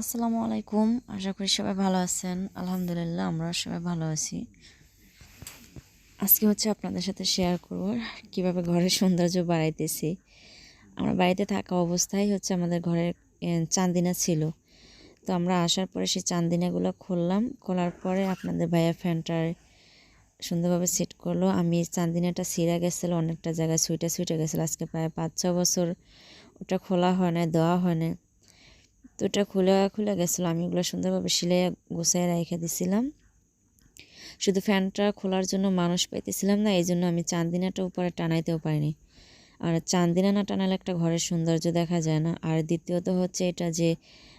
আসসালামু আলাইকুম। আশা করি সবাই ভালো আছেন। আলহামদুলিল্লাহ আমরা সবাই ভালো আছি। আজকে হচ্ছে আপনাদের সাথে শেয়ার করব কীভাবে ঘরের সৌন্দর্য বাড়াইতেছি। আমরা বাড়িতে থাকা অবস্থায় হচ্ছে আমাদের ঘরের চান্দিনা ছিল। তো আমরা আসার পরে সেই চান্দিনাগুলো খুললাম। খোলার পরে আপনাদের ভাইয়া ফ্যানটার সুন্দরভাবে সেট করল। আমি চান্দিনাটা ছিঁড়া গেছিল, অনেকটা জায়গায় সুইটা সুইটে গেছিল। আজকে প্রায় পাঁচ ছ বছর ওটা খোলা হয় না দেওয়া হয় না তো ওটা খুলে খুলে গেছিল। আমি ওগুলো সুন্দরভাবে সিলাই গুছাই রেখে দিছিলাম। শুধু ফ্যানটা খোলার জন্য মানুষ পাইতেছিলাম না, এই জন্য আমি চান্দিনাটা উপরে টানাইতেও পারিনি। আর চান্দিনা না টানালে একটা ঘরের সৌন্দর্য দেখা যায় না। আর দ্বিতীয়ত হচ্ছে এটা যে,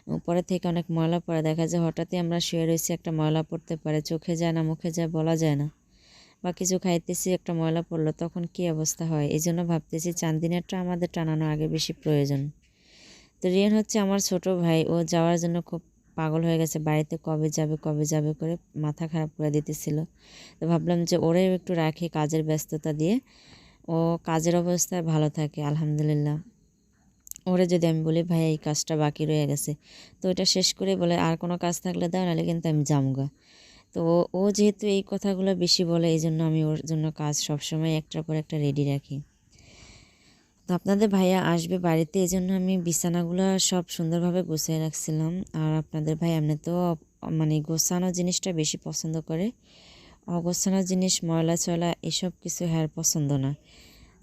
উপরে থেকে অনেক ময়লা পড়ে। দেখা যায় হঠাৎই আমরা শুয়ে রয়েছি, একটা ময়লা পড়তে পারে। চোখে যায় না, মুখে যায়, বলা যায় না। বা কিছু খাইতেছি, একটা ময়লা পড়ল, তখন কী অবস্থা হয়? এই জন্য ভাবতেছি চান্দিনাটা আমাদের টানানো আগে বেশি প্রয়োজন। তো রিয়ান হচ্ছে আমার ছোট ভাই। ও যাওয়ার জন্য খুব পাগল হয়ে গেছে। বাড়িতে কবে যাবে কবে যাবে করে মাথা খারাপ করে দিতেছিল। তো ভাবলাম যে ওরেও একটু রাখি কাজের ব্যস্ততা দিয়ে। ও কাজের অবস্থায় ভালো থাকে, আলহামদুলিল্লাহ। ওরে যদি আমি বলি ভাই এই কাজটা বাকি রয়ে গেছে। তো এটা শেষ করে বলে, আর কোনো কাজ থাকলে দাও, নাহলে কিন্তু আমি জামগা তো ও যেহেতু এই কথাগুলো বেশি বলে এই জন্য আমি ওর জন্য কাজ সবসময় একটার পর একটা রেডি রাখি। তো আপনাদের ভাইয়া আসবে বাড়িতে এই জন্য আমি বিছানাগুলো সব সুন্দরভাবে গুছিয়ে রাখছিলাম। আর আপনাদের ভাই এমনি তো মানে গোছানো জিনিসটা বেশি পছন্দ করে। অগোছানো জিনিস, ময়লা চলা এসব কিছু হ্যার পছন্দ না।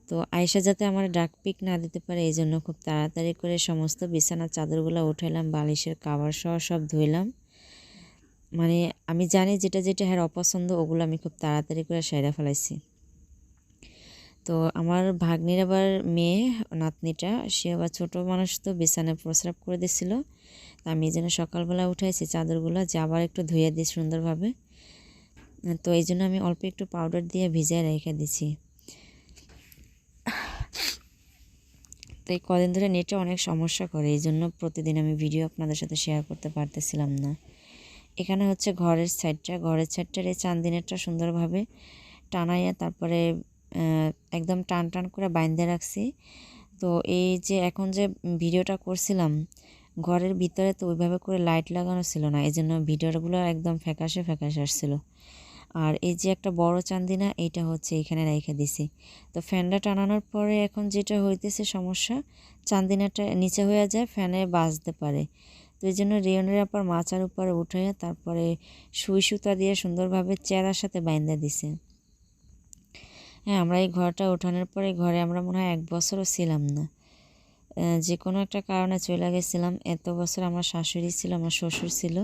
তো আয়সা যাতে আমার ডাক পিক না দিতে পারে এই জন্য খুব তাড়াতাড়ি করে সমস্ত বিছানার চাদরগুলো উঠাইলাম, বালিশের কাভার সহ সব ধুইলাম। মানে আমি জানি যেটা যেটা হ্যার অপছন্দ, ওগুলো আমি খুব তাড়াতাড়ি করে সাইরা ফেলাইছি। তো আমার ভাগ্নির আবার মেয়ে, নাতনিটা। সে আবার ছোটো মানুষ তো, বিছানায় প্রস্রাব করে দিছিল আমি জন্য সকালবেলা উঠাইছি চাদরগুলো যে আবার একটু ধুয়ে দিই সুন্দরভাবে। তো এই জন্য আমি অল্প একটু পাউডার দিয়ে ভিজায় রেখে দিছি তো এই কদিন ধরে নেটে অনেক সমস্যা করে, এই জন্য প্রতিদিন আমি ভিডিও আপনাদের সাথে শেয়ার করতে পারতেছিলাম না। এখানে হচ্ছে ঘরের সাইডটা ঘরের সাইডটার এই চান্দিনেরটা সুন্দরভাবে টানাইয়া তারপরে একদম টান টান করে বাইন্ধে রাখছি। তো এই যে এখন যে ভিডিওটা করছিলাম, ঘরের ভিতরে তো ওইভাবে করে লাইট লাগানো ছিল না এই জন্য ভিডিওগুলো একদম ফ্যাকাশে ফ্যাকাশে আসছিল। আর এই যে একটা বড় চান্দিনা, এইটা হচ্ছে এখানে রেখে দিছি। তো ফ্যানটা টানানোর পরে এখন যেটা হইতেছে সমস্যা, চান্দিনাটা নিচে হয়ে যায়, ফ্যানে বাজতে পারে। তো এই জন্য রেয়নের আপার মাচার উপরে উঠে তারপরে সুই সুতা দিয়ে সুন্দরভাবে চেরার সাথে বাইন্দা দিছে। হ্যাঁ আমরা এই ঘরটা ওঠানোর পরে ঘরে আমরা মনে হয় এক বছরও ছিলাম না। যে কোনো একটা কারণে চলে গেছিলাম। এত বছর আমার শাশুড়ি ছিল, আমার শ্বশুর ছিল।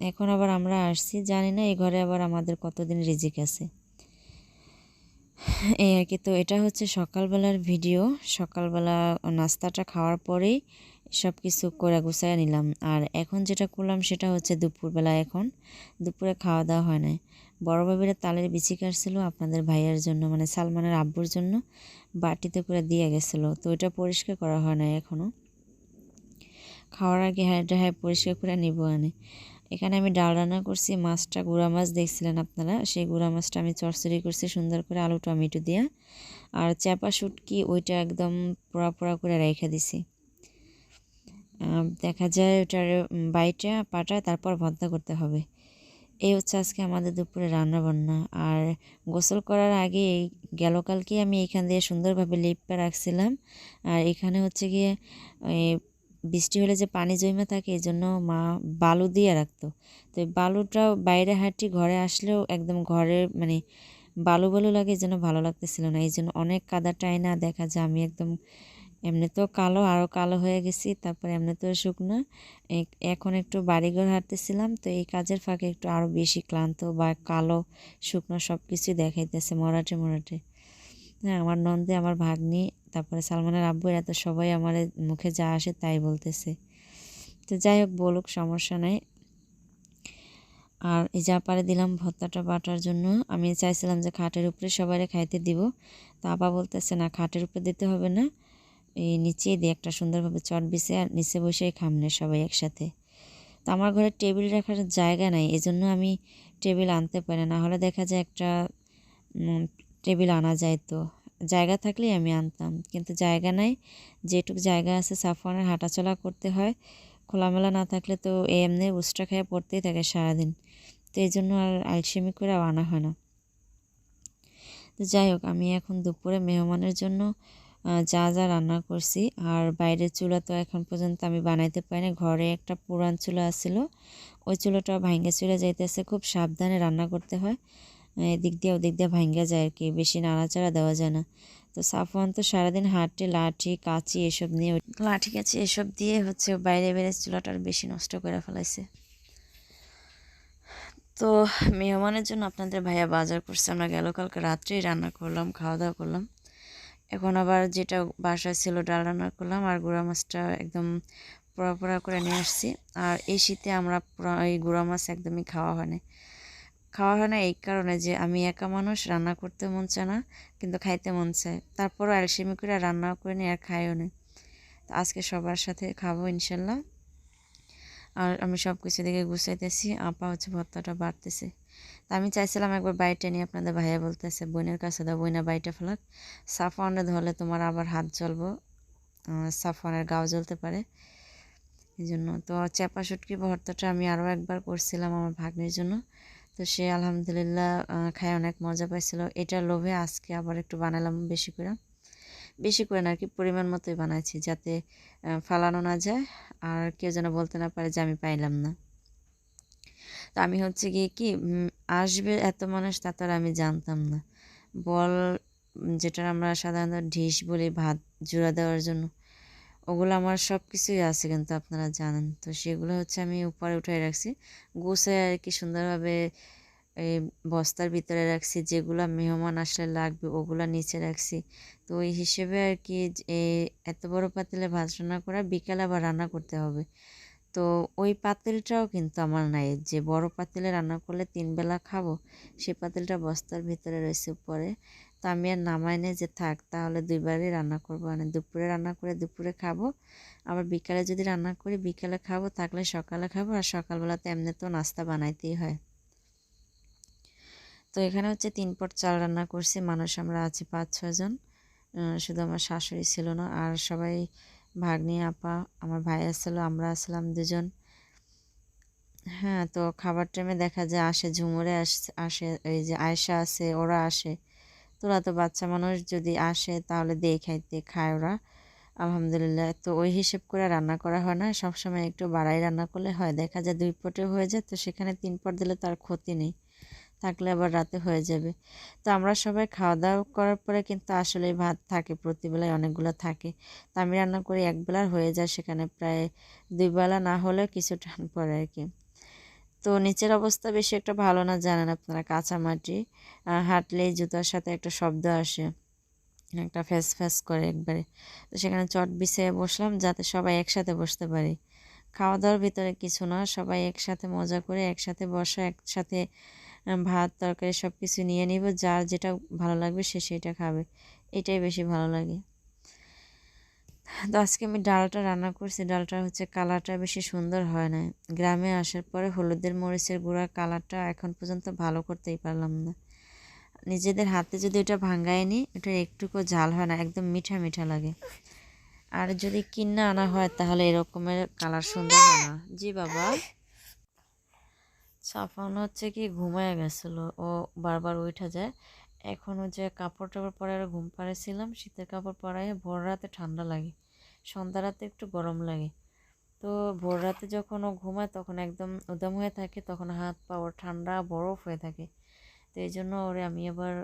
এখন আবার আমরা আসছি। জানি না এই ঘরে আবার আমাদের কতদিন রিজিক আছে। এই আর কি। তো এটা হচ্ছে সকালবেলার ভিডিও। সকালবেলা নাস্তাটা খাওয়ার পরেই সব কিছু করে গুছাইয়া নিলাম। আর এখন যেটা করলাম সেটা হচ্ছে দুপুরবেলা এখন দুপুরে খাওয়া দাওয়া হয় নাই। বড় বাবিরা তালের বিচি কাটছিল আপনাদের ভাইয়ের জন্য মানে সালমানের আব্বুর জন্য, বাটিতে করে দিয়ে গেছিল। তো ওইটা পরিষ্কার করা হয় না এখনও খাওয়ার আগে হ্যাঁ হ্যাঁ পরিষ্কার করে নিব আনে। এখানে আমি ডাল রান্না করছি, মাছটা গুঁড়া মাছ দেখছিলেন আপনারা? সেই গুঁড়া মাছটা আমি চরচড়ি করছি, সুন্দর করে আলু টমেটো দিয়া। আর চ্যাপা শুটকি ওইটা একদম পোড়া পোড়া করে রেখে দিছি। দেখা যায় ওটার বাইটা পাটা তারপর ভর্তা করতে হবে। এই হচ্ছে আজকে আমাদের দুপুরে রান্না বান্না আর গোসল করার আগে এই গেল কালকে আমি এখান দিয়ে সুন্দরভাবে লিপটা রাখছিলাম। আর এখানে হচ্ছে গিয়ে বৃষ্টি হলে যে পানি জমে থাকে, এই জন্য মা বালু দিয়ে রাখতো। তো এই বালুটাও বাইরে হাঁটি ঘরে আসলেও একদম ঘরে মানে বালু বালু লাগে এই জন্য ভালো লাগতেছিল না। এই জন্য অনেক কাদা টাইনা দেখা যায়, আমি একদম এমনিতেও কালো আরও কালো হয়ে গেছি, তারপর এমনিতেও শুকনো। এ- এখন একটু বাড়িঘর হাঁটতেছিলাম, তো এই কাজের ফাঁকে একটু আরও বেশি ক্লান্ত বা কালো, শুকনো সব কিছুই দেখাইতেছে মরাটে মরাটে হ্যাঁ আমার নন্দে, আমার ভাগ্নি, তারপরে সালমানের আব্বু, এরা তো সবাই আমার মুখে যা আসে তাই বলতেছে। তো যাই হোক, বলুক, সমস্যা নাই। আর এই যা পারে দিলাম ভর্তাটা বাটার জন্য, আমি চাইছিলাম যে খাটের উপরে সবাই খাইতে দিব। তা আপা বলতেছে, না, খাটের উপরে দিতে হবে না। এই নিচেই দিয়ে একটা সুন্দরভাবে চট বিছে আর নিচে বসেই খামনে সবাই একসাথে। তো আমার ঘরে টেবিল রাখার জায়গা নাই, এজন্য আমি টেবিল আনতে পারি না। হলে দেখা যায় একটা টেবিল আনা যায় তো। জায়গা থাকলেই আমি আনতাম, কিন্তু জায়গা নাই। যেটুক জায়গা আছে সাফওয়ানের হাঁটাচলা করতে হয়। খোলামেলা না থাকলে তো এমনি উস্টা খেয়ে পড়তেই থাকে সারাদিন। তো এই জন্য আর আলসেমি করে আনা হয় না। তো যাই হোক, আমি এখন দুপুরে মেহমানের জন্য যা যা রান্না করছি। আর বাইরের চুলা তো এখন পর্যন্ত আমি বানাইতে পারিনি ঘরে একটা পুরান চুলা আসছিল ওই চুলাটা ভাঙ্গে চুলে যাইতেছে, খুব সাবধানে রান্না করতে হয়। এদিক দিয়ে ওদিক দিয়ে ভাঙ্গা যায় আর কি, বেশি নাড়াচাড়া দেওয়া যায় না। তো সাফওয়ান তো সারাদিন হাঁটে, লাঠি, কাঁচি এসব নিয়ে লাঠি, কাঁচি এসব দিয়ে হচ্ছে বাইরে বেড়ে চুলাটার বেশি নষ্ট করে ফেলাইছে। তো মেহমানের জন্য আপনাদের ভাইয়া বাজার করছে। আমরা গেল কালকে রাত্রেই রান্না করলাম, খাওয়া দাওয়া করলাম। এখন আবার যেটা বাসায় ছিল ডাল রান্না করলাম আর গুঁড়া মাছটা একদম পোড়া পোড়া করে নিয়ে আসছি। আর এই শীতে আমরা এই গুঁড়া মাছ একদমই খাওয়া হয় না। খাওয়া হয় না এই কারণে যে আমি একা মানুষ, রান্না করতে মন চায় না, কিন্তু খাইতে মন চায়। তারপরও আলসেমি করে রান্না করে নিই আর খাইও না। আজকে সবার সাথে খাব ইনশাল্লাহ। আর আমি সব কিছু দিকে গুছাইতেছি, আপা হচ্ছে ভর্তাটা বাড়তেছে। তা আমি চাইছিলাম একবার বাইটে নিয়ে আপনাদের ভাইয়া বলতেছে, বোনের কাছে দাও, বইনা বাইটে ফেলাক। সাফওয়ানে ধরলে তোমার আবার হাত জ্বলবো। সাফওয়ানের গাও জ্বলতে পারে। এই জন্য তো চাপা শুটকি ভর্তাটা আমি আরও একবার করছিলাম আমার ভাগ্নির জন্য। তো সে আলহামদুলিল্লাহ খায় অনেক মজা পাইছিল। এটার লোভে আজকে আবার একটু বানালাম বেশি করে। বেশি করে না, আর কি পরিমাণ মতোই বানাইছি যাতে ফালানো না যায়, আর কেউ যেন বলতে না পারে যে আমি পাইলাম না। তো আমি হচ্ছে গিয়ে কি আসবে এত মানুষ তা তো আমি জানতাম না। বল, যেটা আমরা সাধারণত ঢিস বলি, ভাত জোড়া দেওয়ার জন্য, ওগুলো আমার সব কিছুই আছে কিন্তু আপনারা জানেন। তো সেগুলো হচ্ছে আমি উপরে উঠে রাখছি গুছে আর কি সুন্দরভাবে এই বস্তার ভিতরে রাখছি, যেগুলো মেহমান আসলে লাগবে ওগুলো নিচে রাখছি। তো ওই হিসেবে আর কি এত বড় পাতিলে ভাত রান্না করা, বিকালে আবার রান্না করতে হবে। তো ওই পাতিলটাও কিন্তু আমার নাই। যে বড় পাতিলে রান্না করলে তিন বেলা খাব সেই পাতিলটা বস্তার ভিতরে রয়েছে উপরে। তো আমি আর নামাই নেই যে থাক, তাহলে দুইবারই রান্না করব। মানে দুপুরে রান্না করে দুপুরে খাব, আবার বিকালে যদি রান্না করি বিকালে খাব, থাকলে সকালে খাব, আর সকালবেলাতে এমনি তো নাস্তা বানাইতেই হয়। তো এখানে হচ্ছে তিন পট চাল রান্না করছি, মানুষ আমরা আছি পাঁচ ছজন শুধু আমার শাশুড়ি ছিল না, আর সবাই ভাগ্নি, আপা, আমার ভাই আসলো আমরা আসলাম দুজন। হ্যাঁ তো খাবার টাইমে দেখা যায় আসে, ঝুমুরে আসে, এই যে আয়সা আছে ওরা আসে। তোরা তো বাচ্চা মানুষ, যদি আসে তাহলে দিয়ে খাইতে, খায় ওরা। আলহামদুলিল্লাহ, তো ওই হিসেব করে রান্না করা হয় না, সবসময় একটু বাড়াই রান্না করলে হয়। দেখা যায় দুই পটে হয়ে যায়, তো সেখানে তিন পট দিলে তার ক্ষতি নেই। থাকলে আবার রাতে হয়ে যাবে। তো আমরা সবাই খাওয়া দাওয়া করার পরে কিন্তু আসলে ভাত থাকে প্রতিবেলায় অনেকগুলো থাকে। তো আমি রান্না করি একবেলার হয়ে যায় সেখানে প্রায় দুই বেলা না হলেও কিছু টান পরে আর কি। তো নিচের অবস্থা বেশি একটা ভালো না, জানেন আপনারা কাঁচা মাটি হাঁটলেই জুতার সাথে একটা শব্দ আসে, একটা ফ্যাস ফ্যাস করে একবারে। তো সেখানে চট বিছিয়ে বসলাম যাতে সবাই একসাথে বসতে পারি। খাওয়া দাওয়ার ভিতরে কিছু না, সবাই একসাথে মজা করে একসাথে বসা, একসাথে ভাত, তরকারি সব কিছু নিয়ে নিব। যার যেটা ভালো লাগবে সে সেটা খাবে। এটাই বেশি ভালো লাগে। তো আজকে আমি ডালটা রান্না করছি। ডালটা হচ্ছে কালারটা বেশি সুন্দর হয় না গ্রামে আসার পরে হলুদের মরিচের গুঁড়া কালারটা এখন পর্যন্ত ভালো করতেই পারলাম না। নিজেদের হাতে যদি ওটা ভাঙ্গায় নিই ওটা একটুকু ঝাল হয় না, একদম মিঠা মিঠা লাগে। আর যদি কিনা আনা হয়, তাহলে এরকমের কালার সুন্দর হয় না। জি বাবা। সাফান হচ্ছে কি ঘুমায় গেছিল। ও বারবার উঠা যায়। এখন যে কাপড় টাপড় পরে ঘুম পাড়াইছিলাম। শীতের কাপড় পরাই ভোর রাতে ঠান্ডা লাগে। সন্ধ্যা রাতে একটু গরম লাগে। তো ভোর রাতে যখন ও ঘুমায় তখন একদম উদম হয়ে থাকে, তখন হাত পা ওর ঠান্ডা, বরফ হয়ে থাকে। তো এই জন্য ওরে আমি আবার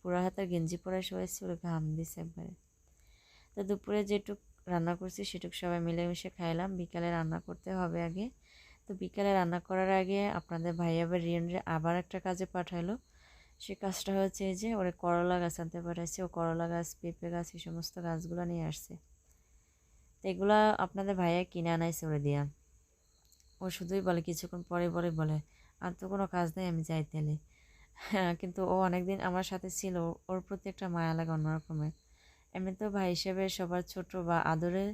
পুরা হাতে গেঞ্জি পরাই শোয়াইছি, ওরে ঘাম দিছে একবারে। তো দুপুরে যেটুক রান্না করছি সেটুক সবাই মিলেমিশে খাইলাম। বিকালে রান্না করতে হবে আগে। তো বিকালে রান্না করার আগে আপনাদের ভাই আবার রিয়নরে আবার একটা কাজে পাঠালো। সে কাজটা হচ্ছে যে ওরে করলা গাছ আনতে পাঠাইছে, ও করলা গাছ, পেঁপে গাছ এই সমস্ত গাছগুলো নিয়ে আসছে। তো এগুলো আপনাদের ভাইয়া কিনে আনাইছে ওরে দিয়া। ও শুধুই বলে, কিছুক্ষণ পরে পরে বলে, আর তো কোনো কাজ নেই, আমি যাই তেলে হ্যাঁ কিন্তু ও অনেকদিন আমার সাথে ছিল, ওর প্রতি একটা মায়া লাগে অন্যরকমের। এমনিতেও ভাই হিসেবে সবার ছোট বা আদরের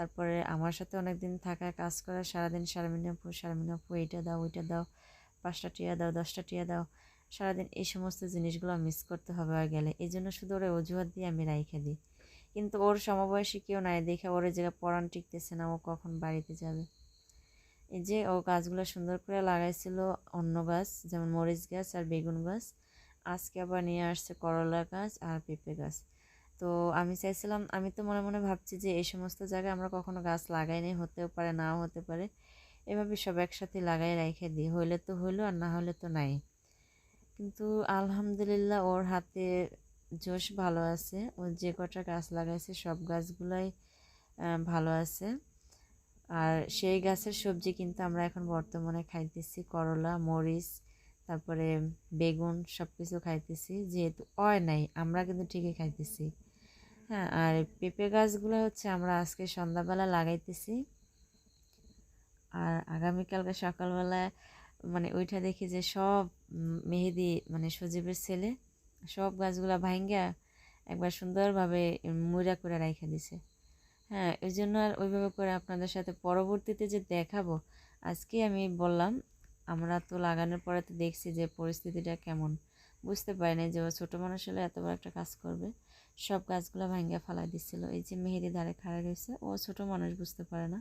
তারপরে আমার সাথে অনেক দিন থাকা কাজ করা, সারাদিন সারামিন আপু সারামিন এইটা দাও, ওইটা দাও, পাঁচটা টিয়া দাও, দশটা টিয়া দাও, সারাদিন এই সমস্ত জিনিসগুলো মিস করতে হবে আর গেলে। এই জন্য শুধু ওরা অজুহাত দিয়ে আমি রাইখে দিই। কিন্তু ওর সমবয়সী কেউ নাই, দেখে ওর জায়গায় পরাণ টিকতেছে না, ও কখন বাড়িতে যাবে? এই যে ও গাছগুলো সুন্দর করে লাগাইছিল, অন্য গাছ, যেমন মরিচ গাছ আর বেগুন গাছ, আজকে আবার নিয়ে আসছে করলা গাছ আর পেঁপে গাছ। তো আমি চাইছিলাম, আমি তো মনে মনে ভাবছি যে এই সমস্ত জায়গায় আমরা কখনো গাছ লাগাইনি, হতেও পারে, নাও হতে পারে। এভাবে সব একসাথে লাগাই রেখে দিই, হইলে তো হইল আর না হলে তো নাই। কিন্তু আলহামদুলিল্লাহ ওর হাতে জোশ ভালো আছে, ও যে কটা গাছ লাগাইছে সব গাছগুলাই ভালো আছে। আর সেই গাছের সবজি কিন্তু আমরা এখন বর্তমানে খাইতেছি, করলা, মরিচ, তারপরে বেগুন সব কিছু খাইতেছি, যেহেতু অয় নাই, আমরা কিন্তু ঠিকই খাইতেছি। হ্যাঁ আর পেঁপে গাছগুলো হচ্ছে আমরা আজকে সন্ধ্যাবেলা লাগাইতেছি। আর আগামীকালকে সকালবেলায় মানে ওইটা দেখি যে সব মেহেদি মানে সজীবের ছেলে সব গাছগুলা ভাঙ্গা একবার সুন্দরভাবে মুড়া করে রাইখা দিছে। হ্যাঁ ওই জন্য আর ওইভাবে করে আপনাদের সাথে পরবর্তীতে যে দেখাবো, আজকে আমি বললাম, আমরা তো লাগানোর পরে তো দেখছি যে পরিস্থিতিটা কেমন। বুঝতে পারি না যে ও ছোটো মানুষ হলে এত বড় একটা কাজ করবে। সব গাছগুলো ভাঙ্গা ফালাই দিচ্ছিল এই যে মেহেদি ধারে খাড়া রয়েছে, ও ছোট মানুষ বুঝতে পারে না।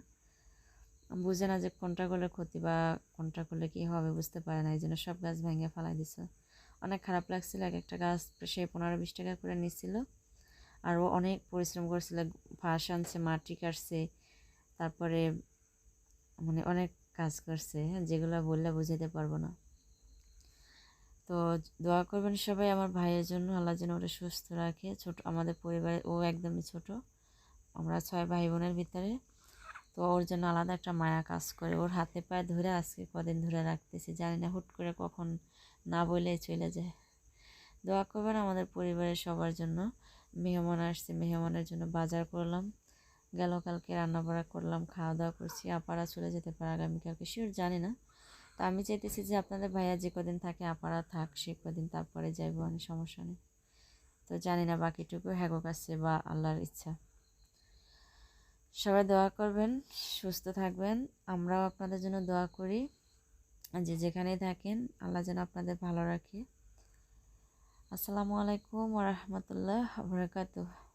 বুঝে না যে কোনটা করলে ক্ষতি বা কোনটা করলে কী হবে বুঝতে পারে না, এই জন্য সব গাছ ভেঙে ফেলাই দিছে। অনেক খারাপ লাগছিল, এক একটা গাছ সে পনেরো বিশ টাকা করে নিচ্ছিল আর ও অনেক পরিশ্রম করছিল, ফাঁস আনছে, মাটি কাটছে, তারপরে মানে অনেক কাজ করছে হ্যাঁ যেগুলো বললে বুঝাতে পারব না। তো দোয়া করবেন সবাই আমার ভাইয়ের জন্য, আল্লাহ যেন ওটা সুস্থ রাখে। ছোট, আমাদের পরিবারে ও একদমই ছোট। আমরা ছয় ভাই বোনের ভিতরে। তো ওর জন্য আলাদা একটা মায়া কাজ করে। ওর হাতে পায়ে ধরে আজকে কদিন ধরে রাখতেছি। জানি না হুট করে কখন না বলে চলে যায়। দোয়া করবেন আমাদের পরিবারের সবার জন্য। মেহমান আসছে, মেহমানের জন্য বাজার করলাম। গেল কালকে রান্না বাড়া করলাম খাওয়া দাওয়া করছি। আপারা চলে যেতে পারে আগামীকালকে। শিওর জানি না। তা আমি চাইতেছি যে আপনাদের ভাইয়া যে কদিন থাকে আপারা থাক, সে কদিন তারপরে যাইব, অনেক সমস্যা নেই। তো জানি না বাকিটুকু, হ্যাগো কাছে বা আল্লাহর ইচ্ছা। সবাই দোয়া করবেন, সুস্থ থাকবেন। আমরাও আপনাদের জন্য দোয়া করি। যে যেখানেই থাকেন, আল্লাহ যেন আপনাদের ভালো রাখে। আসসালামু আলাইকুম ওরহমতুল্লাহ বরকাতুহ।